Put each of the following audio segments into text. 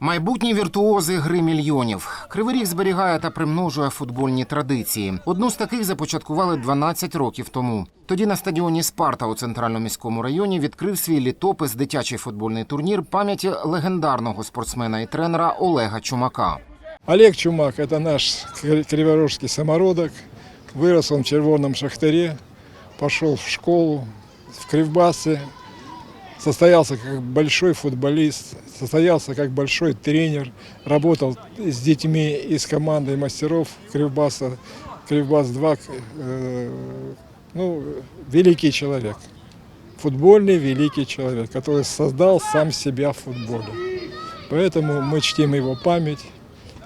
Майбутні віртуози гри мільйонів. Кривий Ріг зберігає та примножує футбольні традиції. Одну з таких започаткували 12 років тому. Тоді на стадіоні Спарта у центральному міському районі відкрив свій літопис дитячий футбольний турнір пам'яті легендарного спортсмена і тренера Олега Чумака. Олег Чумак – это наш кри- криворожский самородок. Вырос он в Червоном Шахтаре, пошел в школу в Кривбасе, состоялся как большой футболист, состоялся как большой тренер, работал с детьми из команды мастеров Кривбаса, Кривбас-2. э, Ну, великий человек, футбольный великий человек, который создал сам себя в футболе. Поэтому мы чтим его память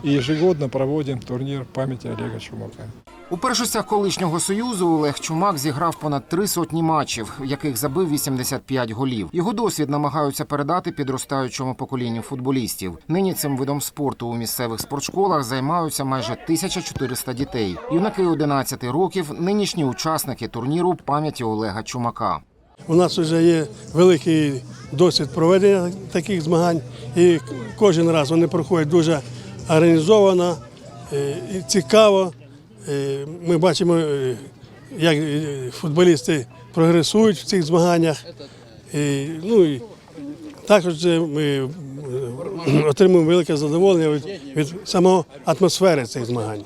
и ежегодно проводим турнир памяти Олега Чумака. У першостях колишнього союзу Олег Чумак зіграв понад три сотні матчів, в яких забив 85 голів. Його досвід намагаються передати підростаючому поколінню футболістів. Нині цим видом спорту у місцевих спортшколах займаються майже 1400 дітей. Юнаки 11 років нинішні учасники турніру пам'яті Олега Чумака. У нас вже є великий досвід проведення таких змагань, і кожен раз вони проходять дуже організовано е, і цікаво. Е, Ми бачимо, е, як е, футболісти прогресують в цих змаганнях. І, Ну, і також ми отримуємо велике задоволення від самого атмосфери цих змагань.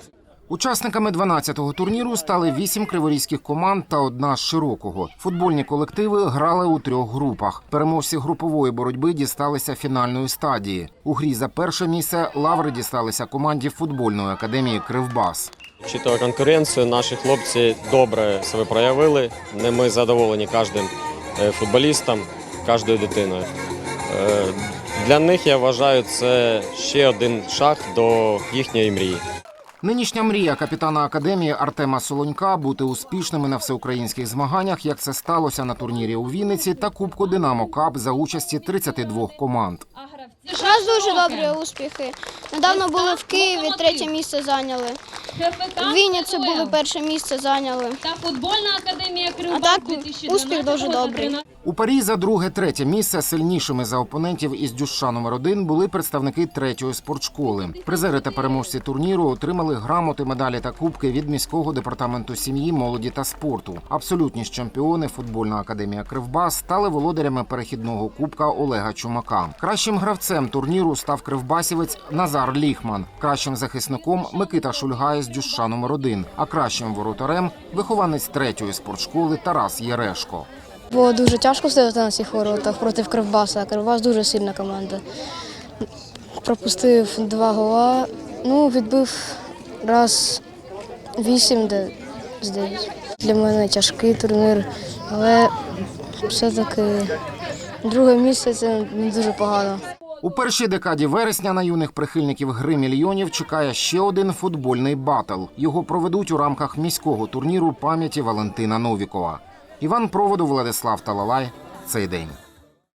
Учасниками 12-го турніру стали вісім криворізьких команд та одна з широкого. Футбольні колективи грали у трьох групах. Переможці групової боротьби дісталися фінальної стадії. У грі за перше місце лаври дісталися команді футбольної академії Кривбас. Вчитує конкуренцію, наші хлопці добре себе проявили. Не ми задоволені кожним е, футболістом, кожною дитиною. Е, Для них я вважаю це ще один шаг до їхньої мрії. Нинішня мрія капітана академії Артема Солонька бути успішними на всеукраїнських змаганнях, як це сталося на турнірі у Вінниці та Кубку Динамо Кап за участі 32 команд. У нас дуже добрі успіхи. Недавно були в Києві, третє місце зайняли. В Вінниці були перше місце зайняли. та футбольна академія А так 2012 успіх дуже добрий. У парі за друге-третє місце сильнішими за опонентів із дюша номер 1 були представники третьої спортшколи. Призери та переможці турніру отримали грамоти, медалі та кубки від міського департаменту сім'ї, молоді та спорту. Абсолютні ж чемпіони футбольна академія Кривбас стали володарями перехідного кубка Олега Чумака. Кращим гравцем турніру став кривбасівець Назар Ліхман, кращим захисником Микита Шульгай з дюша номер 1 а кращим воротарем вихованець третьої спортшколи Тарас Єрешко. Було дуже тяжко стояти на цих воротах проти Кривбаса. Кривбас дуже сильна команда. Пропустив два гола, ну, відбив раз вісім, де здається. Для мене тяжкий турнір, але все-таки друге місце це не дуже погано. У першій декаді вересня на юних прихильників гри мільйонів чекає ще один футбольний батл. Його проведуть у рамках міського турніру пам'яті Валентина Новікова. Іван Проводу, Владислав Талалай. Цей день.